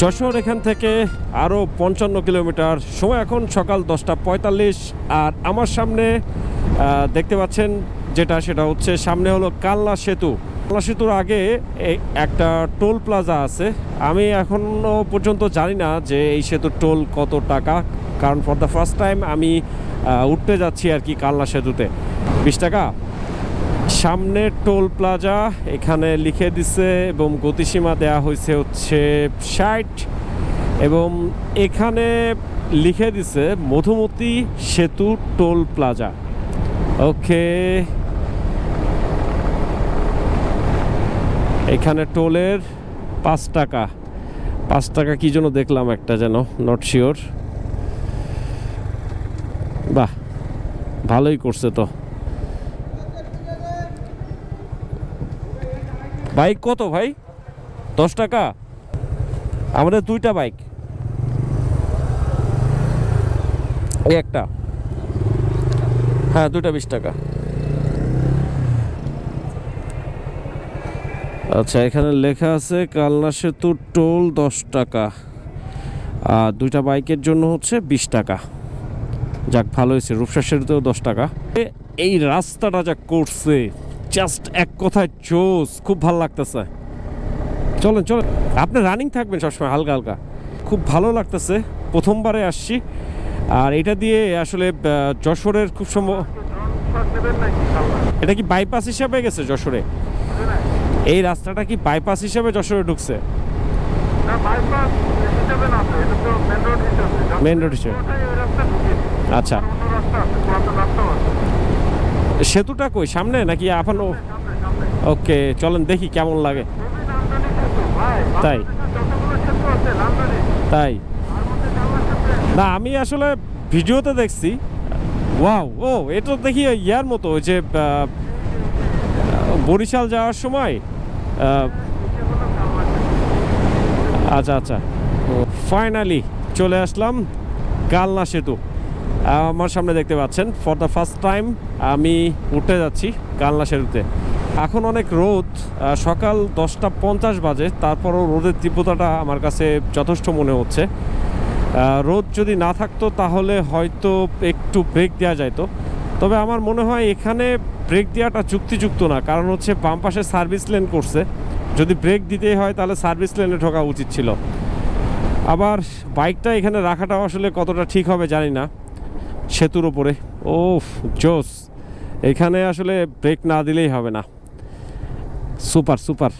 যশোর এখান থেকে আরও পঞ্চান্ন কিলোমিটার। সময় এখন সকাল দশটা পঁয়তাল্লিশ। আর আমার সামনে দেখতে পাচ্ছেন যেটা, সেটা হচ্ছে সামনে হলো কালনা সেতু। কালনা সেতুর আগে একটা টোল প্লাজা আছে। আমি এখনও পর্যন্ত জানি না যে এই সেতুর টোল কত টাকা। কারণ ফর দ্য ফার্স্ট টাইম আমি উঠতে যাচ্ছি আর কি কালনা সেতুতে। বিশ টাকা? সামনে টোল প্লাজা, এখানে লিখে দিছে এবং গতিসীমা দেয়া হয়েছে হচ্ছে ষাট এবং এখানে লিখে দিছে মধুমতি সেতু টোল প্লাজা। ওকে। এখানে টোলের পাঁচ টাকা। পাঁচ টাকা কি জন্য দেখলাম একটা যেন নট শিওর বাহ, ভালোই করছে তো। বাইক কত ভাই? দশ টাকা। আমাদের দুইটা বাইক। এই একটা। হ্যাঁ দুইটা বিশ টাকা। আচ্ছা এখানে লেখা আছে, কালনা সেতুর টোল দশ টাকা। আর দুইটা বাইকের জন্য হচ্ছে বিশ টাকা। যাক, ভালো হয়েছে। রূপসা সেতুতেও দশ টাকা। এই রাস্তাটা যা করছে জাস্ট এক কথায় জোস খুব ভালো লাগতেছে। চলেন চলেন। আপনি রানিং থাকবেন সবসময় হালকা হালকা। খুব ভালো লাগতেছে প্রথমবারে আসছি। আর এটা দিয়ে আসলে যশোরের খুব সম্ভব এটা কি বাইপাস হিসাবে গেছে যশোরে? এই রাস্তাটা কি বাইপাস হিসাবে যশোরে ঢুকছে? মেন রোড হিসেবে আচ্ছা। সেতুটা কই? সামনে নাকি এখন ওকে, চলেন দেখি কেমন লাগে। তাই? তাই। না, আমি আসলে ভিডিওতে দেখছি। ওয়াও, ও, এটা দেখি ইয়ার মতো যে বরিশাল যাওয়ার সময় আচ্ছা আচ্ছা। ফাইনালি চলে আসলাম কালনা সেতু। আমার সামনে দেখতে পাচ্ছেন ফর দ্য ফার্স্ট টাইম আমি উঠে যাচ্ছি কালনা সেতুতে। এখন অনেক রোদ সকাল দশটা পঞ্চাশ বাজে, তারপরও রোদের তীব্রতাটা আমার কাছে যথেষ্ট মনে হচ্ছে। রোদ যদি না থাকতো তাহলে হয়তো একটু ব্রেক দেওয়া যাইতো। তবে আমার মনে হয় এখানে ব্রেক দেওয়াটা চুক্তিযুক্ত না, কারণ হচ্ছে বাম পাশে সার্ভিস লেন করছে। যদি ব্রেক দিতেই হয় তাহলে সার্ভিস লেনে ঢোকা উচিত ছিল। আবার বাইকটা এখানে রাখাটাও আসলে কতটা ঠিক হবে জানি না। সেতুর ওপরে ও জোস। এখানে আসলে ব্রেক না দিলেই হবে না। Super super.